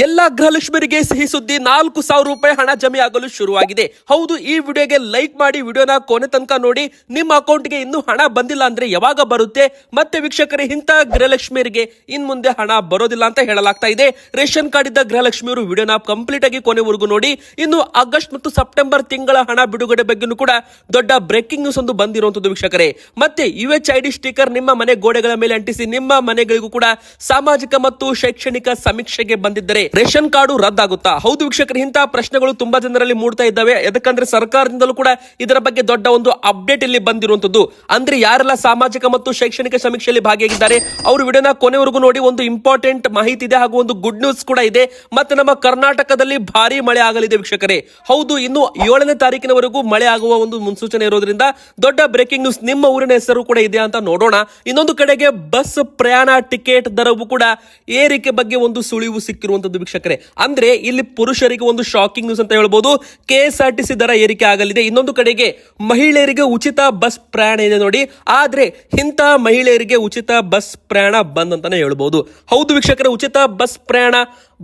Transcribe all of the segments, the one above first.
ಎಲ್ಲಾ ಗೃಹಲಕ್ಷ್ಮರಿಗೆ ಸಿಹಿ ಸುದ್ದಿ ನಾಲ್ಕು ಸಾವಿರ ರೂಪಾಯಿ ಹಣ ಜಮೆ ಆಗಲು ಶುರುವಾಗಿದೆ. ಹೌದು, ಈ ವಿಡಿಯೋಗೆ ಲೈಕ್ ಮಾಡಿ, ವಿಡಿಯೋನ ಕೊನೆ ತನಕ ನೋಡಿ. ನಿಮ್ಮ ಅಕೌಂಟ್ಗೆ ಇನ್ನೂ ಹಣ ಬಂದಿಲ್ಲ ಅಂದ್ರೆ ಯಾವಾಗ ಬರುತ್ತೆ? ಮತ್ತೆ ವೀಕ್ಷಕರೇ, ಇಂಥ ಗೃಹಲಕ್ಷ್ಮಿಯರಿಗೆ ಇನ್ ಮುಂದೆ ಹಣ ಬರೋದಿಲ್ಲ ಅಂತ ಹೇಳಲಾಗ್ತಾ ಇದೆ. ರೇಷನ್ ಕಾರ್ಡ್ ಇದ್ದ ಗೃಹಲಕ್ಷ್ಮಿಯವರು ವಿಡಿಯೋನ ಕಂಪ್ಲೀಟ್ ಆಗಿ ಕೊನೆವರೆಗೂ ನೋಡಿ. ಇನ್ನು ಆಗಸ್ಟ್ ಮತ್ತು ಸೆಪ್ಟೆಂಬರ್ ತಿಂಗಳ ಹಣ ಬಿಡುಗಡೆ ಬಗ್ಗೆನೂ ಕೂಡ ದೊಡ್ಡ ಬ್ರೇಕಿಂಗ್ ನ್ಯೂಸ್ ಒಂದು ಬಂದಿರುವಂತದ್ದು ವೀಕ್ಷಕರೇ. ಮತ್ತೆ U H I D sticker ನಿಮ್ಮ ಮನೆ ಗೋಡೆಗಳ ಮೇಲೆ ಅಂಟಿಸಿ ನಿಮ್ಮ ಮನೆಗಳಿಗೂ ಕೂಡ ಸಾಮಾಜಿಕ ಮತ್ತು ಶೈಕ್ಷಣಿಕ ಸಮೀಕ್ಷೆಗೆ ಬಂದಿದ್ದರೆ ರೇಷನ್ ಕಾರ್ಡು ರದ್ದಾಗುತ್ತಾ? ಹೌದು ವೀಕ್ಷಕರು ಇಂತಹ ಪ್ರಶ್ನೆಗಳು ತುಂಬಾ ಜನರಲ್ಲಿ ಮೂಡ್ತಾ ಇದ್ದಾವೆ. ಯಾಕಂದ್ರೆ ಸರ್ಕಾರದಿಂದಲೂ ಕೂಡ ಇದರ ಬಗ್ಗೆ ದೊಡ್ಡ ಒಂದು ಅಪ್ಡೇಟ್ ಇಲ್ಲಿ ಬಂದಿರುವಂತದ್ದು ಅಂದ್ರೆ ಯಾರೆಲ್ಲ ಸಾಮಾಜಿಕ ಮತ್ತು ಶೈಕ್ಷಣಿಕ ಸಮೀಕ್ಷೆಯಲ್ಲಿ ಭಾಗಿಯಾಗಿದ್ದಾರೆ, ಅವರು ವಿಡಿಯೋನ ಕೊನೆವರೆಗೂ ನೋಡಿ, ಒಂದು ಇಂಪಾರ್ಟೆಂಟ್ ಮಾಹಿತಿ ಇದೆ ಹಾಗೂ ಒಂದು ಗುಡ್ ನ್ಯೂಸ್ ಕೂಡ ಇದೆ. ಮತ್ತೆ ನಮ್ಮ ಕರ್ನಾಟಕದಲ್ಲಿ ಭಾರಿ ಮಳೆ ಆಗಲಿದೆ ವೀಕ್ಷಕರೇ. ಹೌದು, ಇನ್ನು ಏಳನೇ ತಾರೀಕಿನವರೆಗೂ ಮಳೆ ಆಗುವ ಒಂದು ಮುನ್ಸೂಚನೆ ಇರೋದ್ರಿಂದ ದೊಡ್ಡ ಬ್ರೇಕಿಂಗ್ ನ್ಯೂಸ್ ನಿಮ್ಮ ಊರಿನ ಹೆಸರು ಕೂಡ ಇದೆ ಅಂತ ನೋಡೋಣ. ಇನ್ನೊಂದು ಕಡೆಗೆ ಬಸ್ ಪ್ರಯಾಣ ಟಿಕೆಟ್ ದರವು ಕೂಡ ಏರಿಕೆ ಬಗ್ಗೆ ಒಂದು ಸುಳಿವು ಸಿಕ್ಕಿರುವಂತದ್ದು ವೀಕ್ಷಕರೇ. ಅಂದ್ರೆ ಇಲ್ಲಿ ಪುರುಷರಿಗೆ ಒಂದು ಶಾಕಿಂಗ್ ನ್ಯೂಸ್ ಅಂತ ಹೇಳ್ಬೋದು. ಕೆ ಆರ್ ಟಿ ದರ ಏರಿಕೆ ಆಗಲಿದೆ. ಇನ್ನೊಂದು ಕಡೆಗೆ ಮಹಿಳೆಯರಿಗೆ ಉಚಿತ ಬಸ್ ಪ್ರಯಾಣ ಇದೆ ನೋಡಿ. ಆದ್ರೆ ಇಂಥ ಮಹಿಳೆಯರಿಗೆ ಉಚಿತ ಬಸ್ ಪ್ರಯಾಣ ಬಂದ್ ಅಂತಾನೆ ಹೇಳ್ಬೋದು. ಹೌದು ವೀಕ್ಷಕರೇ, ಉಚಿತ ಬಸ್ ಪ್ರಯಾಣ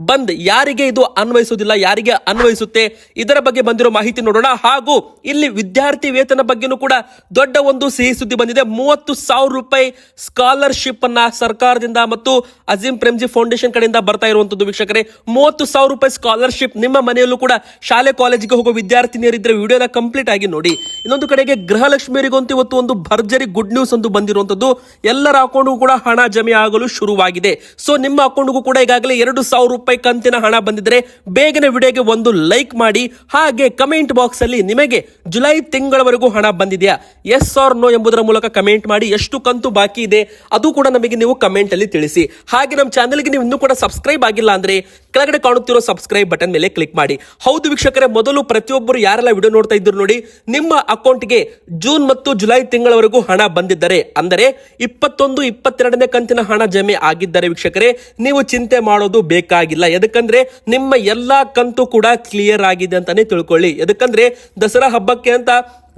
ಬಂದ್ ಯಾರಿಗೆ ಇದು ಅನ್ವಯಿಸುವುದಿಲ್ಲ, ಯಾರಿಗೆ ಅನ್ವಯಿಸುತ್ತೆ, ಇದರ ಬಗ್ಗೆ ಬಂದಿರೋ ಮಾಹಿತಿ ನೋಡೋಣ. ಹಾಗೂ ಇಲ್ಲಿ ವಿದ್ಯಾರ್ಥಿ ವೇತನ ಬಗ್ಗೆನೂ ಕೂಡ ದೊಡ್ಡ ಒಂದು ಸಿಹಿ ಸುದ್ದಿ ಬಂದಿದೆ. ಮೂವತ್ತು ಸಾವಿರ ರೂಪಾಯಿ ಸ್ಕಾಲರ್ಶಿಪ್ ಅನ್ನ ಸರ್ಕಾರದಿಂದ ಮತ್ತು ಅಜೀಂ ಪ್ರೇಮ್ಜಿ ಫೌಂಡೇಶನ್ ಕಡೆಯಿಂದ ಬರ್ತಾ ಇರುವಂತದ್ದು ವೀಕ್ಷಕರೇ. ಮೂವತ್ತು ಸಾವಿರ ರೂಪಾಯಿ ಸ್ಕಾಲರ್ಶಿಪ್ ನಿಮ್ಮ ಮನೆಯಲ್ಲೂ ಕೂಡ ಶಾಲೆ, ಕಾಲೇಜಿಗೆ ಹೋಗೋ ವಿದ್ಯಾರ್ಥಿನಿಯರಿದ್ರೆ ವಿಡಿಯೋನ ಕಂಪ್ಲೀಟ್ ಆಗಿ ನೋಡಿ. ಇನ್ನೊಂದು ಕಡೆಗೆ ಗೃಹಲಕ್ಷ್ಮಿಯರಿಗಂತೂ ಇವತ್ತು ಒಂದು ಭರ್ಜರಿ ಗುಡ್ ನ್ಯೂಸ್ ಅಂತ ಬಂದಿರುವಂತದ್ದು. ಎಲ್ಲರ ಅಕೌಂಟ್ಗೂ ಕೂಡ ಹಣ ಜಮೆ ಆಗಲು ಶುರುವಾಗಿದೆ. ಸೊ ನಿಮ್ಮ ಅಕೌಂಟ್ಗೂ ಕೂಡ ಈಗಾಗಲೇ ಎರಡು ಸಾವಿರ ಕಂತಿನ ಹಣ ಬಂದಿದ್ರೆ ಬೇಗನೆ ವಿಡಿಯೋಗೆ ಒಂದು ಲೈಕ್ ಮಾಡಿ ಹಾಗೆ ಕಮೆಂಟ್ ಬಾಕ್ಸ್ ಅಲ್ಲಿ ನಿಮಗೆ ಜುಲೈ ತಿಂಗಳವರೆಗೂ ಹಣ ಬಂದಿದೆಯಾ? ಎಸ್ ಆರ್ ನೋ ಎಂಬುದರ ಮೂಲಕ ಕಮೆಂಟ್ ಮಾಡಿ. ಎಷ್ಟು ಕಂತು ಬಾಕಿ ಇದೆ? ಅದು ಕೂಡ ನಮಗೆ ನೀವು ಕಮೆಂಟ್ ಅಲ್ಲಿ ತಿಳಿಸಿ. ಹಾಗೆ ನಮ್ಮ ಚಾನೆಲ್ಗೆ ನೀವು ಇನ್ನೂ ಕೂಡ ಸಬ್ಸ್ಕ್ರೈಬ್ ಆಗಿಲ್ಲ ಅಂದ್ರೆ ಕೆಳಗಡೆ ಕಾಣುತ್ತಿರೋ ಸಬ್ಸ್ಕ್ರೈಬ್ ಬಟನ್ ಮೇಲೆ ಕ್ಲಿಕ್ ಮಾಡಿ. ಹೌದು ವೀಕ್ಷಕರೇ, ಮೊದಲು ಪ್ರತಿಯೊಬ್ಬರು ಯಾರೆಲ್ಲ ವಿಡಿಯೋ ನೋಡ್ತಾ ಇದ್ರು ನೋಡಿ, ನಿಮ್ಮ ಅಕೌಂಟ್ಗೆ ಜೂನ್ ಮತ್ತು ಜುಲೈ ತಿಂಗಳವರೆಗೂ ಹಣ ಬಂದಿದ್ದರೆ, ಅಂದರೆ ಇಪ್ಪತ್ತೊಂದು, ಇಪ್ಪತ್ತೆರಡನೇ ಕಂತಿನ ಹಣ ಜಮೆ ಆಗಿದ್ದರೆ ವೀಕ್ಷಕರೇ, ನೀವು ಚಿಂತೆ ಮಾಡೋದು ಬೇಕಾಗಿಲ್ಲ. ಎದಕ್ಕಂದ್ರೆ ನಿಮ್ಮ ಎಲ್ಲಾ ಕಂತು ಕೂಡ ಕ್ಲಿಯರ್ ಆಗಿದೆ ಅಂತಾನೆ ತಿಳ್ಕೊಳ್ಳಿ. ಎದಕ್ಕಂದ್ರೆ ದಸರಾ ಹಬ್ಬಕ್ಕೆ ಅಂತ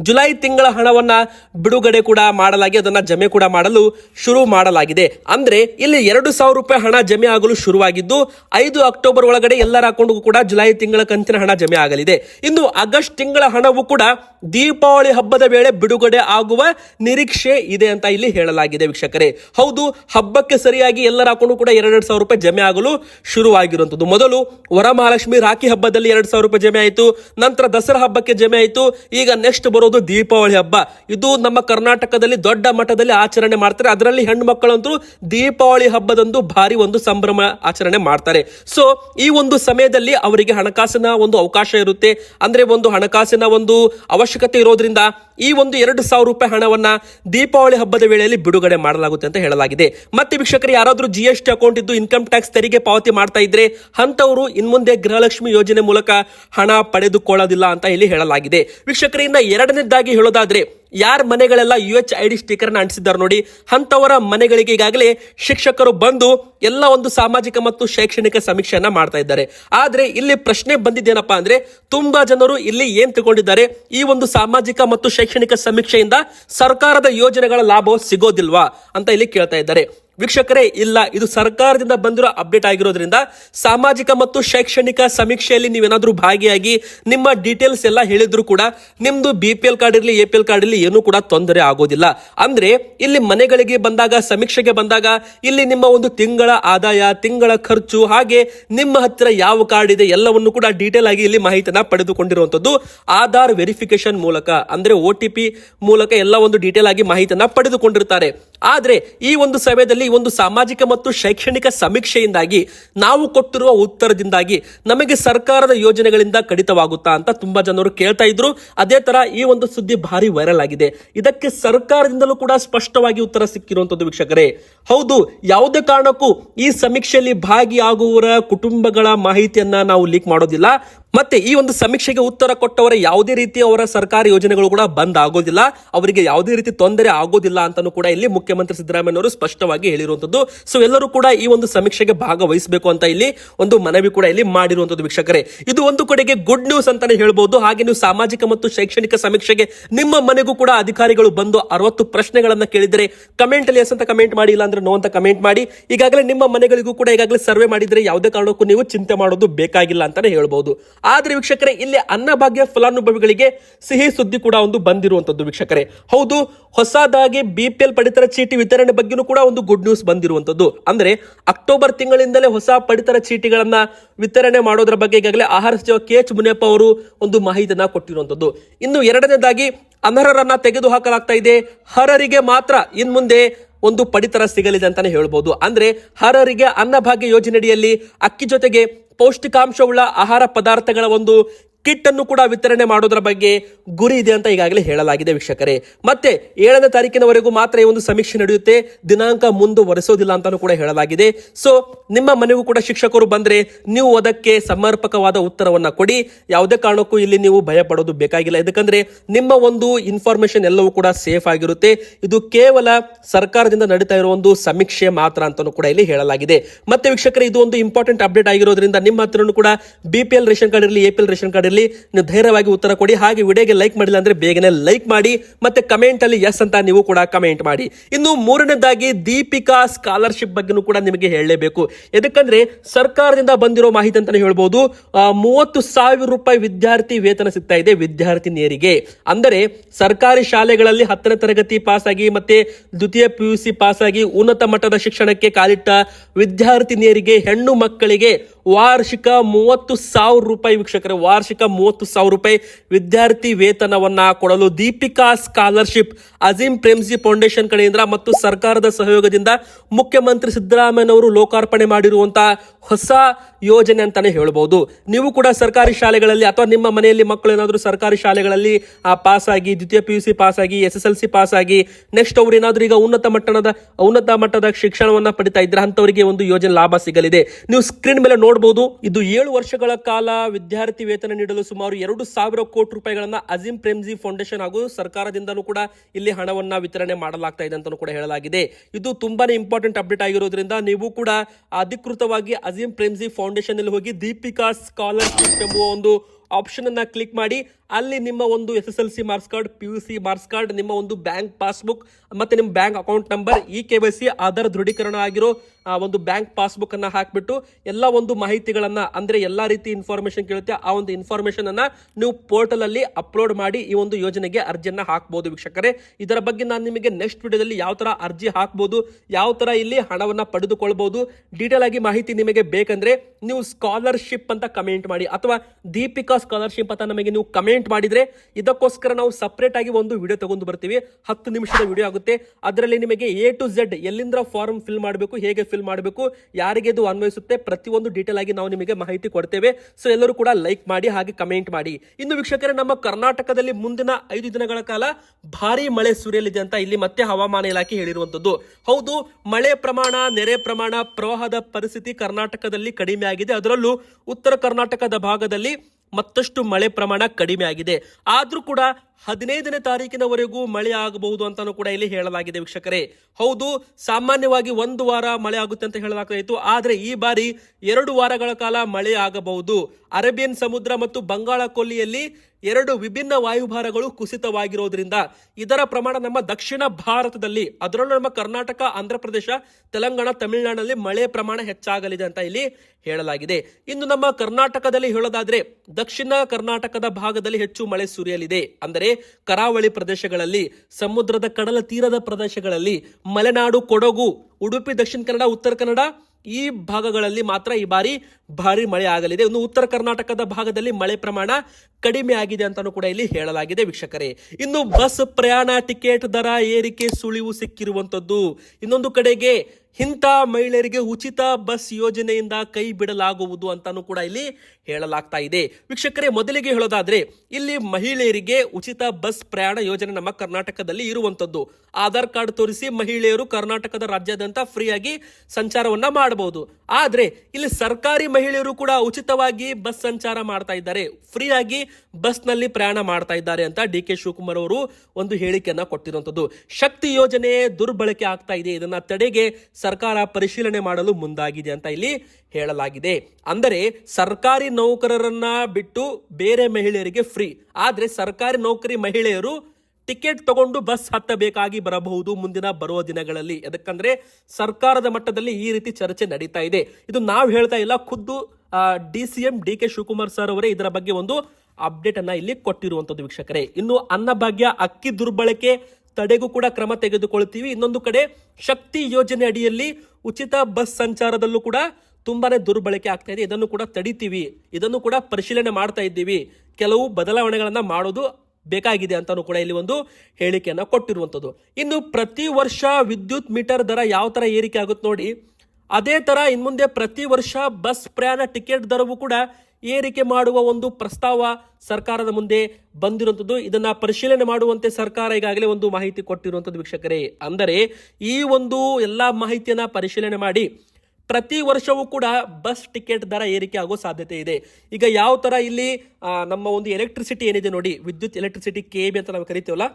ಜುಲೈ ತಿಂಗಳ ಹಣವನ್ನ ಬಿಡುಗಡೆ ಕೂಡ ಮಾಡಲಾಗಿ, ಅದನ್ನ ಜಮೆ ಕೂಡ ಮಾಡಲು ಶುರು ಮಾಡಲಾಗಿದೆ. ಅಂದ್ರೆ ಇಲ್ಲಿ ಎರಡು ಸಾವಿರ ರೂಪಾಯಿ ಹಣ ಜಮೆ ಆಗಲು ಶುರುವಾಗಿದ್ದು, ಐದು ಅಕ್ಟೋಬರ್ ಒಳಗಡೆ ಎಲ್ಲರ ಅಕೌಂಟ್ಗೂ ಕೂಡ ಜುಲೈ ತಿಂಗಳ ಕಂತಿನ ಹಣ ಜಮೆ ಆಗಲಿದೆ. ಇನ್ನು ಆಗಸ್ಟ್ ತಿಂಗಳ ಹಣವು ಕೂಡ ದೀಪಾವಳಿ ಹಬ್ಬದ ವೇಳೆ ಬಿಡುಗಡೆ ಆಗುವ ನಿರೀಕ್ಷೆ ಇದೆ ಅಂತ ಇಲ್ಲಿ ಹೇಳಲಾಗಿದೆ ವೀಕ್ಷಕರೇ. ಹೌದು, ಹಬ್ಬಕ್ಕೆ ಸರಿಯಾಗಿ ಎಲ್ಲರ ಅಕೌಂಟ್ ಕೂಡ ಎರಡೆರಡು ಸಾವಿರ ರೂಪಾಯಿ ಜಮೆ ಆಗಲು ಶುರುವಾಗಿರುವಂಥದ್ದು ಮೊದಲು ವರಮಹಾಲಕ್ಷ್ಮಿ ರಾಖಿ ಹಬ್ಬದಲ್ಲಿ ಎರಡು ಸಾವಿರ ರೂಪಾಯಿ ಜಮೆ ಆಯಿತು, ನಂತರ ದಸರಾ ಹಬ್ಬಕ್ಕೆ ಜಮೆ ಆಯಿತು, ಈಗ ನೆಕ್ಸ್ಟ್ ದೀಪಾವಳಿ ಹಬ್ಬ. ಇದು ನಮ್ಮ ಕರ್ನಾಟಕದಲ್ಲಿ ದೊಡ್ಡ ಮಟ್ಟದಲ್ಲಿ ಆಚರಣೆ ಮಾಡ್ತಾರೆ. ಅದರಲ್ಲಿ ಹೆಣ್ಣು ಮಕ್ಕಳಂತೂ ದೀಪಾವಳಿ ಹಬ್ಬದಂದು ಭಾರಿ ಒಂದು ಸಂಭ್ರಮ ಆಚರಣೆ ಮಾಡ್ತಾರೆ. ಸೊ ಈ ಒಂದು ಸಮಯದಲ್ಲಿ ಅವರಿಗೆ ಹಣಕಾಸಿನ ಒಂದು ಅವಕಾಶ ಇರುತ್ತೆ. ಅಂದ್ರೆ ಒಂದು ಹಣಕಾಸಿನ ಒಂದು ಅವಶ್ಯಕತೆ ಇರೋದ್ರಿಂದ ಈ ಒಂದು ಎರಡು ಸಾವಿರ ರೂಪಾಯಿ ಹಣವನ್ನ ದೀಪಾವಳಿ ಹಬ್ಬದ ವೇಳೆಯಲ್ಲಿ ಬಿಡುಗಡೆ ಮಾಡಲಾಗುತ್ತೆ ಅಂತ ಹೇಳಲಾಗಿದೆ. ಮತ್ತೆ ವೀಕ್ಷಕರು, ಯಾರಾದರೂ ಜಿ ಎಸ್ ಟಿ ಅಕೌಂಟ್ ಇದ್ದು ಇನ್ಕಮ್ ಟ್ಯಾಕ್ಸ್ ತೆರಿಗೆ ಪಾವತಿ ಮಾಡ್ತಾ ಇದ್ರೆ ಅಂತವರು ಇನ್ಮುಂದೆ ಗೃಹಲಕ್ಷ್ಮಿ ಯೋಜನೆ ಮೂಲಕ ಹಣ ಪಡೆದುಕೊಳ್ಳೋದಿಲ್ಲ ಅಂತ ಇಲ್ಲಿ ಹೇಳಲಾಗಿದೆ. ವೀಕ್ಷಕರಿಂದ ಎರಡನೇದಾಗಿ ಹೇಳೋದಾದ್ರೆ ಯಾರ ಮನೆಗಳೆಲ್ಲ ಯು ಎಚ್ ಐ ಡಿ ಸ್ಟಿಕರ್ನ ಅಂಟಿಸಿದ್ದಾರೆ ನೋಡಿ, ಅಂಥವರ ಮನೆಗಳಿಗೆ ಈಗಾಗಲೇ ಶಿಕ್ಷಕರು ಬಂದು ಎಲ್ಲ ಒಂದು ಸಾಮಾಜಿಕ ಮತ್ತು ಶೈಕ್ಷಣಿಕ ಸಮೀಕ್ಷೆಯನ್ನ ಮಾಡ್ತಾ ಇದ್ದಾರೆ. ಆದ್ರೆ ಇಲ್ಲಿ ಪ್ರಶ್ನೆ ಬಂದಿದ್ದೇನಪ್ಪ ಅಂದ್ರೆ, ತುಂಬಾ ಜನರು ಇಲ್ಲಿ ಏನ್ ತಗೊಂಡಿದ್ದಾರೆ ಈ ಒಂದು ಸಾಮಾಜಿಕ ಮತ್ತು ಶೈಕ್ಷಣಿಕ ಸಮೀಕ್ಷೆಯಿಂದ ಸರ್ಕಾರದ ಯೋಜನೆಗಳ ಲಾಭ ಸಿಗೋದಿಲ್ವಾ ಅಂತ ಇಲ್ಲಿ ಕೇಳ್ತಾ ಇದ್ದಾರೆ. ವೀಕ್ಷಕರೇ, ಇಲ್ಲ, ಇದು ಸರ್ಕಾರದಿಂದ ಬಂದಿರೋ ಅಪ್ಡೇಟ್ ಆಗಿರೋದ್ರಿಂದ ಸಾಮಾಜಿಕ ಮತ್ತು ಶೈಕ್ಷಣಿಕ ಸಮೀಕ್ಷೆಯಲ್ಲಿ ನೀವೇನಾದರೂ ಭಾಗಿಯಾಗಿ ನಿಮ್ಮ ಡೀಟೇಲ್ಸ್ ಎಲ್ಲ ಹೇಳಿದ್ರು ಕೂಡ ನಿಮ್ಮದು ಬಿ ಪಿ ಎಲ್ ಕಾರ್ಡ್ ಇರಲಿ ಎ ಪಿ ಎಲ್ ಕಾರ್ಡ್ ಇರಲಿ ಏನೂ ಕೂಡ ತೊಂದರೆ ಆಗೋದಿಲ್ಲ. ಅಂದ್ರೆ ಇಲ್ಲಿ ಮನೆಗಳಿಗೆ ಬಂದಾಗ, ಸಮೀಕ್ಷೆಗೆ ಬಂದಾಗ ಇಲ್ಲಿ ನಿಮ್ಮ ಒಂದು ತಿಂಗಳ ಆದಾಯ, ತಿಂಗಳ ಖರ್ಚು, ಹಾಗೆ ನಿಮ್ಮ ಹತ್ತಿರ ಯಾವ ಕಾರ್ಡ್ ಇದೆ ಎಲ್ಲವನ್ನು ಕೂಡ ಡೀಟೇಲ್ ಆಗಿ ಇಲ್ಲಿ ಮಾಹಿತಿನ ಪಡೆದುಕೊಂಡಿರುವಂತದ್ದು ಆಧಾರ್ ವೆರಿಫಿಕೇಶನ್ ಮೂಲಕ. ಅಂದ್ರೆ ಒ ಟಿ ಪಿ ಮೂಲಕ ಎಲ್ಲ ಒಂದು ಡೀಟೇಲ್ ಆಗಿ ಮಾಹಿತಿಯನ್ನು ಪಡೆದುಕೊಂಡಿರ್ತಾರೆ. ಆದರೆ ಈ ಒಂದು ಸಮಯದಲ್ಲಿ ಒಂದು ಸಾಮಾಜಿಕ ಮತ್ತು ಶೈಕ್ಷಣಿಕ ಸಮೀಕ್ಷೆಯಿಂದಾಗಿ ನಾವು ಕೊಟ್ಟಿರುವ ಉತ್ತರದಿಂದಾಗಿ ನಮಗೆ ಸರ್ಕಾರದ ಯೋಜನೆಗಳಿಂದ ಕಡಿತವಾಗುತ್ತಾ ಅಂತ ತುಂಬಾ ಜನರು ಕೇಳ್ತಾ ಇದ್ರು. ಅದೇ ತರ ಈ ಒಂದು ಸುದ್ದಿ ಭಾರಿ ವೈರಲ್ ಆಗಿದೆ. ಇದಕ್ಕೆ ಸರ್ಕಾರದಿಂದಲೂ ಕೂಡ ಸ್ಪಷ್ಟವಾಗಿ ಉತ್ತರ ಸಿಕ್ಕಿರುವಂತದ್ದು ವೀಕ್ಷಕರೇ. ಹೌದು, ಯಾವುದೇ ಕಾರಣಕ್ಕೂ ಈ ಸಮೀಕ್ಷೆಯಲ್ಲಿ ಭಾಗಿಯಾಗುವವರ ಕುಟುಂಬಗಳ ಮಾಹಿತಿಯನ್ನ ನಾವು ಲೀಕ್ ಮಾಡೋದಿಲ್ಲ. ಮತ್ತೆ ಈ ಒಂದು ಸಮೀಕ್ಷೆಗೆ ಉತ್ತರ ಕೊಟ್ಟವರ ಯಾವುದೇ ರೀತಿ ಅವರ ಸರ್ಕಾರಿ ಯೋಜನೆಗಳು ಕೂಡ ಬಂದ್ ಆಗೋದಿಲ್ಲ. ಅವರಿಗೆ ಯಾವುದೇ ರೀತಿ ತೊಂದರೆ ಆಗೋದಿಲ್ಲ ಅಂತಾನು ಕೂಡ ಇಲ್ಲಿ ಮುಖ್ಯಮಂತ್ರಿ ಸಿದ್ದರಾಮಯ್ಯ ಅವರು ಸ್ಪಷ್ಟವಾಗಿ ಹೇಳಿರುವಂತದ್ದು. ಸೊ ಎಲ್ಲರೂ ಕೂಡ ಈ ಒಂದು ಸಮೀಕ್ಷೆಗೆ ಭಾಗವಹಿಸಬೇಕು ಅಂತ ಇಲ್ಲಿ ಒಂದು ಮನವಿ ಕೂಡ ಇಲ್ಲಿ ಮಾಡಿರುವಂತದ್ದು ವೀಕ್ಷಕರೇ. ಇದು ಒಂದು ಕಡೆಗೆ ಗುಡ್ ನ್ಯೂಸ್ ಅಂತಾನೆ ಹೇಳ್ಬೋದು. ಹಾಗೆ ನೀವು ಸಾಮಾಜಿಕ ಮತ್ತು ಶೈಕ್ಷಣಿಕ ಸಮೀಕ್ಷೆಗೆ ನಿಮ್ಮ ಮನೆಗೂ ಕೂಡ ಅಧಿಕಾರಿಗಳು ಬಂದು ಅರವತ್ತು ಪ್ರಶ್ನೆಗಳನ್ನ ಕೇಳಿದರೆ ಕಮೆಂಟ್ ಅಲ್ಲಿ ಅಂತ ಕಮೆಂಟ್ ಮಾಡಿ, ಇಲ್ಲ ಅಂದ್ರೆ ನೋ ಅಂತ ಕಮೆಂಟ್ ಮಾಡಿ. ಈಗಾಗಲೇ ನಿಮ್ಮ ಮನೆಗಳಿಗೂ ಕೂಡ ಈಗಾಗಲೇ ಸರ್ವೆ ಮಾಡಿದ್ರೆ ಯಾವುದೇ ಕಾರಣಕ್ಕೂ ನೀವು ಚಿಂತೆ ಮಾಡೋದು ಬೇಕಾಗಿಲ್ಲ ಅಂತಾನೆ ಹೇಳ್ಬಹುದು ಆದ್ರೆ ವೀಕ್ಷಕರೇ, ಇಲ್ಲಿ ಅನ್ನಭಾಗ್ಯ ಫಲಾನುಭವಿಗಳಿಗೆ ಸಿಹಿ ಸುದ್ದಿ ಕೂಡ ಒಂದು ಬಂದಿರುವಂತದ್ದು ವೀಕ್ಷಕರೇ. ಹೌದು, ಹೊಸದಾಗಿ ಬಿ ಪಿ ಎಲ್ ಪಡಿತರ ಚೀಟಿ ವಿತರಣೆ ಬಗ್ಗೆನೂ ಕೂಡ ಒಂದು ಗುಡ್ ನ್ಯೂಸ್ ಬಂದಿರುವಂತದ್ದು. ಅಂದ್ರೆ, ಅಕ್ಟೋಬರ್ ತಿಂಗಳಿಂದಲೇ ಹೊಸ ಪಡಿತರ ಚೀಟಿಗಳನ್ನ ವಿತರಣೆ ಮಾಡೋದ್ರ ಬಗ್ಗೆ ಈಗಾಗಲೇ ಆಹಾರ ಸಚಿವ ಕೆ ಎಚ್ ಮುನಿಯಪ್ಪ ಅವರು ಒಂದು ಮಾಹಿತಿಯನ್ನ ಕೊಟ್ಟಿರುವಂತದ್ದು. ಇನ್ನು ಎರಡನೇದಾಗಿ, ಅನರ್ಹರನ್ನ ತೆಗೆದು ಹಾಕಲಾಗ್ತಾ ಇದೆ. ಹರರಿಗೆ ಮಾತ್ರ ಇನ್ ಮುಂದೆ ಒಂದು ಪಡಿತರ ಸಿಗಲಿದೆ ಅಂತಾನೆ ಹೇಳ್ಬೋದು. ಅಂದ್ರೆ, ಹರರಿಗೆ ಅನ್ನಭಾಗ್ಯ ಯೋಜನೆಯಡಿಯಲ್ಲಿ ಅಕ್ಕಿ ಜೊತೆಗೆ ಪೌಷ್ಟಿಕಾಂಶವುಳ್ಳ ಆಹಾರ ಪದಾರ್ಥಗಳ ಒಂದು ಕಿಟ್ ಅನ್ನು ಕೂಡ ವಿತರಣೆ ಮಾಡೋದ್ರ ಬಗ್ಗೆ ಗುರಿ ಇದೆ ಅಂತ ಈಗಾಗಲೇ ಹೇಳಲಾಗಿದೆ ವೀಕ್ಷಕರೇ. ಮತ್ತೆ ಏಳನೇ ತಾರೀಕಿನವರೆಗೂ ಮಾತ್ರ ಈ ಒಂದು ಸಮೀಕ್ಷೆ ನಡೆಯುತ್ತೆ. ದಿನಾಂಕ ಮುಂದುವರೆಸೋದಿಲ್ಲ ಅಂತಾನೂ ಕೂಡ ಹೇಳಲಾಗಿದೆ. ಸೊ ನಿಮ್ಮ ಮನೆಗೂ ಕೂಡ ಶಿಕ್ಷಕರು ಬಂದ್ರೆ ನೀವು ಅದಕ್ಕೆ ಸಮರ್ಪಕವಾದ ಉತ್ತರವನ್ನ ಕೊಡಿ. ಯಾವುದೇ ಕಾರಣಕ್ಕೂ ಇಲ್ಲಿ ನೀವು ಭಯ ಪಡೋದು ಬೇಕಾಗಿಲ್ಲ. ಯಾಕಂದ್ರೆ ನಿಮ್ಮ ಒಂದು ಇನ್ಫಾರ್ಮೇಶನ್ ಎಲ್ಲವೂ ಕೂಡ ಸೇಫ್ ಆಗಿರುತ್ತೆ. ಇದು ಕೇವಲ ಸರ್ಕಾರದಿಂದ ನಡೀತಾ ಇರುವ ಒಂದು ಸಮೀಕ್ಷೆ ಮಾತ್ರ ಅಂತಾನೂ ಕೂಡ ಇಲ್ಲಿ ಹೇಳಲಾಗಿದೆ. ಮತ್ತೆ ವೀಕ್ಷಕರೇ, ಇದು ಒಂದು ಇಂಪಾರ್ಟೆಂಟ್ ಅಪ್ಡೇಟ್ ಆಗಿರೋದ್ರಿಂದ ನಿಮ್ಮ ಹತ್ರನೂ ಕೂಡ ಬಿಪಿಎಲ್ ರೇಷನ್ ಕಾರ್ಡ್ ಇರಲಿ ಎಪಿಎಲ್ ರೇಷನ್ ಕಾರ್ಡ್ ಇರಲಿ, ನೀವು ಧೈರ್ಯವಾಗಿ ಉತ್ತರ ಕೊಡಿ. ಹಾಗೆ ವಿಡಿಯೋಗೆ ಲೈಕ್ ಮಾಡಿಲ್ಲ ಅಂದ್ರೆ ಬೇಗನೆ ಲೈಕ್ ಮಾಡಿ ಮತ್ತೆ ಕಮೆಂಟ್ ಅಲ್ಲಿ ಎಸ್ ಅಂತ ನೀವು ಕೂಡ ಕಮೆಂಟ್ ಮಾಡಿ. ಇನ್ನು ಮೂರನೇದಾಗಿ ದೀಪಿಕಾ ಸ್ಕಾಲರ್ಶಿಪ್ ಬಗ್ಗೆನೂ ಕೂಡ ನಿಮಗೆ ಹೇಳಲೇಬೇಕು. ಯಾಕಂದ್ರೆ ಸರ್ಕಾರದಿಂದ ಬಂದಿರೋ ಮಾಹಿತಿ ಅಂತಾನೆ ಹೇಳ್ಬೋದು ಮೂವತ್ತು ಸಾವಿರ ರೂಪಾಯಿ ವಿದ್ಯಾರ್ಥಿ ವೇತನ ಸಿಗ್ತಾ ಇದೆ ವಿದ್ಯಾರ್ಥಿನಿಯರಿಗೆ. ಅಂದರೆ ಸರ್ಕಾರಿ ಶಾಲೆಗಳಲ್ಲಿ ಹತ್ತನೇ ತರಗತಿ ಪಾಸ್ ಆಗಿ ಮತ್ತೆ ದ್ವಿತೀಯ ಪಿ ಯು ಸಿ ಪಾಸ್ ಆಗಿ ಉನ್ನತ ಮಟ್ಟದ ಶಿಕ್ಷಣಕ್ಕೆ ಕಾಲಿಟ್ಟ ವಿದ್ಯಾರ್ಥಿನಿಯರಿಗೆ ಹೆಣ್ಣು ಮಕ್ಕಳಿಗೆ ವಾರ್ಷಿಕ ಮೂವತ್ತು ಸಾವಿರ ರೂಪಾಯಿ ವೀಕ್ಷಕರ, ವಾರ್ಷಿಕ ಮೂವತ್ತು ಸಾವಿರ ರೂಪಾಯಿ ವಿದ್ಯಾರ್ಥಿ ವೇತನವನ್ನ ಕೊಡಲು ದೀಪಿಕಾ ಸ್ಕಾಲರ್ಶಿಪ್ ಅಜೀಂ ಪ್ರೇಮ್ಸಿ ಫೌಂಡೇಶನ್ ಕಡೆಯಿಂದ ಮತ್ತು ಸರ್ಕಾರದ ಸಹಯೋಗದಿಂದ ಮುಖ್ಯಮಂತ್ರಿ ಸಿದ್ದರಾಮಯ್ಯನವರು ಲೋಕಾರ್ಪಣೆ ಮಾಡಿರುವಂತಹ ಹೊಸ ಯೋಜನೆ ಅಂತಾನೆ ಹೇಳ್ಬೋದು. ನೀವು ಕೂಡ ಸರ್ಕಾರಿ ಶಾಲೆಗಳಲ್ಲಿ ಅಥವಾ ನಿಮ್ಮ ಮನೆಯಲ್ಲಿ ಮಕ್ಕಳು ಏನಾದರೂ ಸರ್ಕಾರಿ ಶಾಲೆಗಳಲ್ಲಿ ಪಾಸ್ ಆಗಿ ದ್ವಿತೀಯ ಪಿ ಯು ಸಿ ಪಾಸ್ ಆಗಿ S S L C pass ಆಗಿ ನೆಕ್ಸ್ಟ್ ಅವರು ಏನಾದರೂ ಈಗ ಉನ್ನತ ಮಟ್ಟದ ಉನ್ನತ ಮಟ್ಟದ ಶಿಕ್ಷಣವನ್ನ ಪಡಿತಾ ಇದ್ರೆ ಅಂತವರಿಗೆ ಒಂದು ಯೋಜನೆ ಲಾಭ ಸಿಗಲಿದೆ. ನೀವು ಸ್ಕ್ರೀನ್ ಮೇಲೆ ನೋಡಬಹುದು ಇದು ಏಳು ವರ್ಷಗಳ ಕಾಲ ವಿದ್ಯಾರ್ಥಿ ವೇತನ ನೀಡಲು ಸುಮಾರು ಎರಡು ಸಾವಿರ ಕೋಟಿ ರೂಪಾಯಿಗಳನ್ನ ಅಜೀಂ ಪ್ರೇಮ್ಜಿ ಫೌಂಡೇಶನ್ ಹಾಗೂ ಸರ್ಕಾರದಿಂದಲೂ ಕೂಡ ಇಲ್ಲಿ ಹಣವನ್ನ ವಿತರಣೆ ಮಾಡಲಾಗ್ತಾ ಇದೆ ಅಂತಾನೂ ಕೂಡ ಹೇಳಲಾಗಿದೆ. ಇದು ತುಂಬಾನೇ ಇಂಪಾರ್ಟೆಂಟ್ ಅಪ್ಡೇಟ್ ಆಗಿರೋದ್ರಿಂದ ನೀವು ಕೂಡ ಅಧಿಕೃತವಾಗಿ ಅಜೀಂ ಪ್ರೇಮ್ಜಿ ಫೌಂಡೇಶನ್ ಅಲ್ಲಿ ಹೋಗಿ ದೀಪಿಕಾ ಸ್ಕಾಲರ್ಶಿಪ್ ಎಂಬುವ ಒಂದು ಆಪ್ಷನ್ ಅನ್ನ ಕ್ಲಿಕ್ ಮಾಡಿ ಅಲ್ಲಿ ನಿಮ್ಮ ಒಂದು S S L C marks card P U C marks card ನಿಮ್ಮ ಒಂದು ಬ್ಯಾಂಕ್ ಪಾಸ್ಬುಕ್ ಮತ್ತೆ ನಿಮ್ಮ bank account number E K Y C Aadhaar ದೃಢೀಕರಣ ಆಗಿರೋ ಒಂದು ಬ್ಯಾಂಕ್ ಪಾಸ್ಬುಕ್ ಅನ್ನ ಹಾಕ್ಬಿಟ್ಟು ಎಲ್ಲ ಒಂದು ಮಾಹಿತಿಗಳನ್ನು, ಅಂದ್ರೆ ಎಲ್ಲಾ ರೀತಿ ಇನ್ಫಾರ್ಮೇಷನ್ ಕೇಳುತ್ತೆ, ಆ ಒಂದು ಇನ್ಫಾರ್ಮೇಶನ್ ಅನ್ನ ನೀವು ಪೋರ್ಟಲ್ ಅಲ್ಲಿ ಅಪ್ಲೋಡ್ ಮಾಡಿ ಈ ಒಂದು ಯೋಜನೆಗೆ ಅರ್ಜಿಯನ್ನು ಹಾಕಬಹುದು ವೀಕ್ಷಕರೇ. ಇದರ ಬಗ್ಗೆ ನಾನು ನಿಮಗೆ ನೆಕ್ಸ್ಟ್ ವಿಡಿಯೋದಲ್ಲಿ ಯಾವ ತರ ಅರ್ಜಿ ಹಾಕಬಹುದು ಯಾವ ತರ ಇಲ್ಲಿ ಹಣವನ್ನು ಪಡೆದುಕೊಳ್ಬೋದು ಡೀಟೇಲ್ ಆಗಿ ಮಾಹಿತಿ ನಿಮಗೆ ಬೇಕಂದ್ರೆ ನೀವು ಸ್ಕಾಲರ್ಶಿಪ್ ಅಂತ ಕಮೆಂಟ್ ಮಾಡಿ, ಅಥವಾ ದೀಪಿಕಾ ಸ್ಕಾಲರ್ಶಿಪ್ ಅಂತ ನಮಗೆ ನೀವು ಕಮೆಂಟ್ ಮಾಡಿದ್ರೆ ಇದಕ್ಕೋಸ್ಕರ ನಾವು ಸಪ್ರೇಟ್ ಆಗಿ ಒಂದು ವಿಡಿಯೋ ತಗೊಂಡು ಬರ್ತೀವಿ. ಹತ್ತು ನಿಮಿಷದ ವಿಡಿಯೋ ಆಗುತ್ತೆ. ಅದರಲ್ಲಿ ನಿಮಗೆ ಎ ಟು ಝೆಡ್ ಎಲ್ಲಿಂದ ಫಾರ್ಮ್ ಫಿಲ್ ಮಾಡಬೇಕು, ಹೇಗೆ ಫಿಲ್ ಮಾಡಬೇಕು, ಯಾರಿಗೆ ಇದು ಅನ್ವಯಿಸುತ್ತೆ, ಪ್ರತಿಯೊಂದು ಡೀಟೇಲ್ ಆಗಿ ನಾವು ನಿಮಗೆ ಮಾಹಿತಿ ಕೊಡ್ತೇವೆ. ಸೊ ಎಲ್ಲರೂ ಕೂಡ ಲೈಕ್ ಮಾಡಿ ಹಾಗೆ ಕಮೆಂಟ್ ಮಾಡಿ. ಇನ್ನು ವೀಕ್ಷಕರೇ, ನಮ್ಮ ಕರ್ನಾಟಕದಲ್ಲಿ ಮುಂದಿನ ಐದು ದಿನಗಳ ಕಾಲ ಭಾರಿ ಮಳೆ ಸುರಿಯಲಿದೆ ಅಂತ ಇಲ್ಲಿ ಮತ್ತೆ ಹವಾಮಾನ ಇಲಾಖೆ ಹೇಳಿರುವಂತದ್ದು ಹೌದು, ಮಳೆ ಪ್ರಮಾಣ, ನೆರೆ ಪ್ರಮಾಣ, ಪ್ರವಾಹದ ಪರಿಸ್ಥಿತಿ ಕರ್ನಾಟಕದಲ್ಲಿ ಕಡಿಮೆ ಆಗಿದೆ. ಅದರಲ್ಲೂ ಉತ್ತರ ಕರ್ನಾಟಕದ ಭಾಗದಲ್ಲಿ ಮತ್ತಷ್ಟು ಮಳೆ ಪ್ರಮಾಣ ಕಡಿಮೆ ಆಗಿದೆ. ಆದರೂ ಕೂಡ ಹದಿನೈದನೇ ತಾರೀಕಿನವರೆಗೂ ಮಳೆ ಆಗಬಹುದು ಅಂತಾನೂ ಕೂಡ ಇಲ್ಲಿ ಹೇಳಲಾಗಿದೆ ವೀಕ್ಷಕರೇ. ಹೌದು, ಸಾಮಾನ್ಯವಾಗಿ ಒಂದು ವಾರ ಮಳೆ ಆಗುತ್ತೆ ಅಂತ ಹೇಳಲಾಗ್ತಾಯಿತ್ತು. ಆದರೆ ಈ ಬಾರಿ ಎರಡು ವಾರಗಳ ಕಾಲ ಮಳೆ ಆಗಬಹುದು. ಅರೇಬಿಯನ್ ಸಮುದ್ರ ಮತ್ತು ಬಂಗಾಳ ಕೊಲ್ಲಿಯಲ್ಲಿ ಎರಡು ವಿಭಿನ್ನ ವಾಯುಭಾರಗಳು ಕುಸಿತವಾಗಿರೋದ್ರಿಂದ ಇದರ ಪ್ರಮಾಣ ನಮ್ಮ ದಕ್ಷಿಣ ಭಾರತದಲ್ಲಿ, ಅದರಲ್ಲೂ ನಮ್ಮ ಕರ್ನಾಟಕ, ಆಂಧ್ರ ಪ್ರದೇಶ, ತೆಲಂಗಾಣ ತಮಿಳುನಾಡಿನಲ್ಲಿ ಮಳೆ ಪ್ರಮಾಣ ಹೆಚ್ಚಾಗಲಿದೆ ಅಂತ ಇಲ್ಲಿ ಹೇಳಲಾಗಿದೆ. ಇನ್ನು ನಮ್ಮ ಕರ್ನಾಟಕದಲ್ಲಿ ಹೇಳೋದಾದ್ರೆ, ದಕ್ಷಿಣ ಕರ್ನಾಟಕದ ಭಾಗದಲ್ಲಿ ಹೆಚ್ಚು ಮಳೆ ಸುರಿಯಲಿದೆ. ಅಂದರೆ ಕರಾವಳಿ ಪ್ರದೇಶಗಳಲ್ಲಿ, ಸಮುದ್ರದ ಕಡಲ ತೀರದ ಪ್ರದೇಶಗಳಲ್ಲಿ ಮಲೆನಾಡು, ಕೊಡಗು, ಉಡುಪಿ, ದಕ್ಷಿಣ ಕನ್ನಡ, ಉತ್ತರ ಕನ್ನಡ ಈ ಭಾಗಗಳಲ್ಲಿ ಮಾತ್ರ ಈ ಬಾರಿ ಭಾರಿ ಮಳೆ ಆಗಲಿದೆ. ಇನ್ನು ಉತ್ತರ ಕರ್ನಾಟಕದ ಭಾಗದಲ್ಲಿ ಮಳೆ ಪ್ರಮಾಣ ಕಡಿಮೆ ಆಗಿದೆ ಅಂತಾನೂ ಕೂಡ ಇಲ್ಲಿ ಹೇಳಲಾಗಿದೆ ವೀಕ್ಷಕರೇ. ಇನ್ನು ಬಸ್ ಪ್ರಯಾಣ ಟಿಕೆಟ್ ದರ ಏರಿಕೆ ಸುಳಿವು ಸಿಕ್ಕಿರುವಂತದ್ದು. ಇನ್ನೊಂದು ಕಡೆಗೆ ಇಂಥ ಮಹಿಳೆಯರಿಗೆ ಉಚಿತ ಬಸ್ ಯೋಜನೆಯಿಂದ ಕೈ ಬಿಡಲಾಗುವುದು ಅಂತಾನೂ ಕೂಡ ಇಲ್ಲಿ ಹೇಳಲಾಗ್ತಾ ಇದೆ. ವೀಕ್ಷಕರೇ, ಮೊದಲಿಗೆ ಹೇಳೋದಾದ್ರೆ, ಇಲ್ಲಿ ಮಹಿಳೆಯರಿಗೆ ಉಚಿತ ಬಸ್ ಪ್ರಯಾಣ ಯೋಜನೆ ನಮ್ಮ ಕರ್ನಾಟಕದಲ್ಲಿ ಇರುವಂತದ್ದು. ಆಧಾರ್ ಕಾರ್ಡ್ ತೋರಿಸಿ ಮಹಿಳೆಯರು ಕರ್ನಾಟಕದ ರಾಜ್ಯಾದ್ಯಂತ ಫ್ರೀಯಾಗಿ ಸಂಚಾರವನ್ನ ಮಾಡಬಹುದು. ಆದ್ರೆ, ಇಲ್ಲಿ ಸರ್ಕಾರಿ ಮಹಿಳೆಯರು ಕೂಡ ಉಚಿತವಾಗಿ ಬಸ್ ಸಂಚಾರ ಮಾಡ್ತಾ ಇದ್ದಾರೆ. ಫ್ರೀಯಾಗಿ ಬಸ್ನಲ್ಲಿ ಪ್ರಯಾಣ ಮಾಡ್ತಾ ಇದ್ದಾರೆ ಅಂತ ಡಿ ಕೆ ಶಿವಕುಮಾರ್ ಅವರು ಒಂದು ಹೇಳಿಕೆಯನ್ನ ಕೊಟ್ಟಿರುವಂತದ್ದು ಶಕ್ತಿ ಯೋಜನೆ ದುರ್ಬಳಕೆ ಆಗ್ತಾ ಇದೆ. ಇದನ್ನ ತಡೆಗೆ ಸರ್ಕಾರ ಪರಿಶೀಲನೆ ಮಾಡಲು ಮುಂದಾಗಿದೆ ಅಂತ ಇಲ್ಲಿ ಹೇಳಲಾಗಿದೆ. ಅಂದರೆ ಸರ್ಕಾರಿ ನೌಕರರನ್ನ ಬಿಟ್ಟು ಬೇರೆ ಮಹಿಳೆಯರಿಗೆ ಫ್ರೀ ಆದರೆ ಸರ್ಕಾರಿ ನೌಕರಿ ಮಹಿಳೆಯರು ಟಿಕೆಟ್ ತಗೊಂಡು ಬಸ್ ಹತ್ತಬೇಕಾಗಿ ಬರಬಹುದು ಮುಂದಿನ ಬರುವ ದಿನಗಳಲ್ಲಿ. ಯಾಕಂದ್ರೆ ಸರ್ಕಾರದ ಮಟ್ಟದಲ್ಲಿ ಈ ರೀತಿ ಚರ್ಚೆ ನಡೀತಾ ಇದೆ. ಇದು ನಾವು ಹೇಳ್ತಾ ಇಲ್ಲ, ಖುದ್ದು D C M D K Shivakumar sir ಅವರೇ ಇದರ ಬಗ್ಗೆ ಒಂದು ಅಪ್ಡೇಟ್ ಅನ್ನ ಇಲ್ಲಿ ಕೊಟ್ಟಿರುವಂತದ್ದು ವೀಕ್ಷಕರೇ. ಇನ್ನು ಅನ್ನಭಾಗ್ಯ, ಅಕ್ಕಿ ದುರ್ಬಳಕೆ ತಡೆಗೂ ಕೂಡ ಕ್ರಮ ತೆಗೆದುಕೊಳ್ತೀವಿ. ಇನ್ನೊಂದು ಕಡೆ ಶಕ್ತಿ ಯೋಜನೆ ಅಡಿಯಲ್ಲಿ ಉಚಿತ ಬಸ್ ಸಂಚಾರದಲ್ಲೂ ಕೂಡ ತುಂಬಾನೇ ದುರ್ಬಳಕೆ ಆಗ್ತಾ ಇದೆ. ಇದನ್ನು ಕೂಡ ತಡಿತೀವಿ. ಇದನ್ನು ಕೂಡ ಪರಿಶೀಲನೆ ಮಾಡ್ತಾ ಇದ್ದೀವಿ. ಕೆಲವು ಬದಲಾವಣೆಗಳನ್ನ ಮಾಡೋದು ಬೇಕಾಗಿದೆ ಅಂತಲೂ ಕೂಡ ಇಲ್ಲಿ ಒಂದು ಹೇಳಿಕೆಯನ್ನು ಕೊಟ್ಟಿರುವಂಥದ್ದು. ಇನ್ನು ಪ್ರತಿ ವರ್ಷ ವಿದ್ಯುತ್ ಮೀಟರ್ ದರ ಯಾವ ಥರ ಏರಿಕೆ ಆಗುತ್ತೆ ನೋಡಿ, ಅದೇ ಥರ ಇನ್ಮುಂದೆ ಪ್ರತಿ ವರ್ಷ ಬಸ್ ಪ್ರಯಾಣ ಟಿಕೆಟ್ ದರವೂ ಕೂಡ ಏರಿಕೆ ಮಾಡುವ ಒಂದು ಪ್ರಸ್ತಾವ ಸರ್ಕಾರದ ಮುಂದೆ ಬಂದಿರುವಂಥದ್ದು. ಇದನ್ನು ಪರಿಶೀಲನೆ ಮಾಡುವಂತೆ ಸರ್ಕಾರ ಈಗಾಗಲೇ ಒಂದು ಮಾಹಿತಿ ಕೊಟ್ಟಿರುವಂಥದ್ದು ವೀಕ್ಷಕರೇ. ಅಂದರೆ ಈ ಒಂದು ಎಲ್ಲ ಮಾಹಿತಿಯನ್ನು ಪರಿಶೀಲನೆ ಮಾಡಿ ಪ್ರತಿ ವರ್ಷವೂ ಕೂಡ ಬಸ್ ಟಿಕೆಟ್ ದರ ಏರಿಕೆ ಆಗೋ ಸಾಧ್ಯತೆ ಇದೆ. ಈಗ ಯಾವ ತರ ಇಲ್ಲಿ ನಮ್ಮ ಒಂದು ಎಲೆಕ್ಟ್ರಿಸಿಟಿ ಏನಿದೆ ನೋಡಿ, ವಿದ್ಯುತ್ ಎಲೆಕ್ಟ್ರಿಸಿಟಿ ಕೆ ಬಿ ಅಂತ ನಾವು ಕರಿತೀವಲ್ಲ,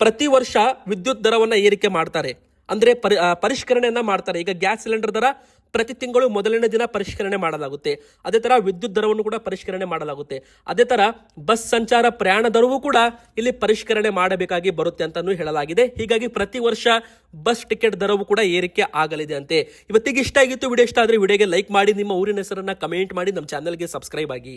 ಪ್ರತಿ ವರ್ಷ ವಿದ್ಯುತ್ ದರವನ್ನ ಏರಿಕೆ ಮಾಡ್ತಾರೆ. ಅಂದ್ರೆ ಪರಿ ಪರಿಷ್ಕರಣೆಯನ್ನು ಮಾಡ್ತಾರೆ. ಈಗ ಗ್ಯಾಸ್ ಸಿಲಿಂಡರ್ ದರ ಪ್ರತಿ ತಿಂಗಳು ಮೊದಲನೇ ದಿನ ಪರಿಷ್ಕರಣೆ ಮಾಡಲಾಗುತ್ತೆ. ಅದೇ ಥರ ವಿದ್ಯುತ್ ದರವನ್ನು ಕೂಡ ಪರಿಷ್ಕರಣೆ ಮಾಡಲಾಗುತ್ತೆ. ಅದೇ ಥರ ಬಸ್ ಸಂಚಾರ ಪ್ರಯಾಣ ದರವೂ ಕೂಡ ಇಲ್ಲಿ ಪರಿಷ್ಕರಣೆ ಮಾಡಬೇಕಾಗಿ ಬರುತ್ತೆ ಅಂತಲೂ ಹೇಳಲಾಗಿದೆ. ಹೀಗಾಗಿ ಪ್ರತಿ ವರ್ಷ ಬಸ್ ಟಿಕೆಟ್ ದರವು ಕೂಡ ಏರಿಕೆ ಆಗಲಿದೆ ಅಂತೆ. ಇವತ್ತಿಗೆ ಇಷ್ಟ ಆಗಿತ್ತು, ವಿಡಿಯೋ ಇಷ್ಟ ಆದ್ರೆ ವಿಡಿಯೋಗೆ ಲೈಕ್ ಮಾಡಿ, ನಿಮ್ಮ ಊರಿನ ಹೆಸರನ್ನ ಕಮೆಂಟ್ ಮಾಡಿ, ನಮ್ಮ ಚಾನಲ್ಗೆ ಸಬ್ಸ್ಕ್ರೈಬ್ ಆಗಿ.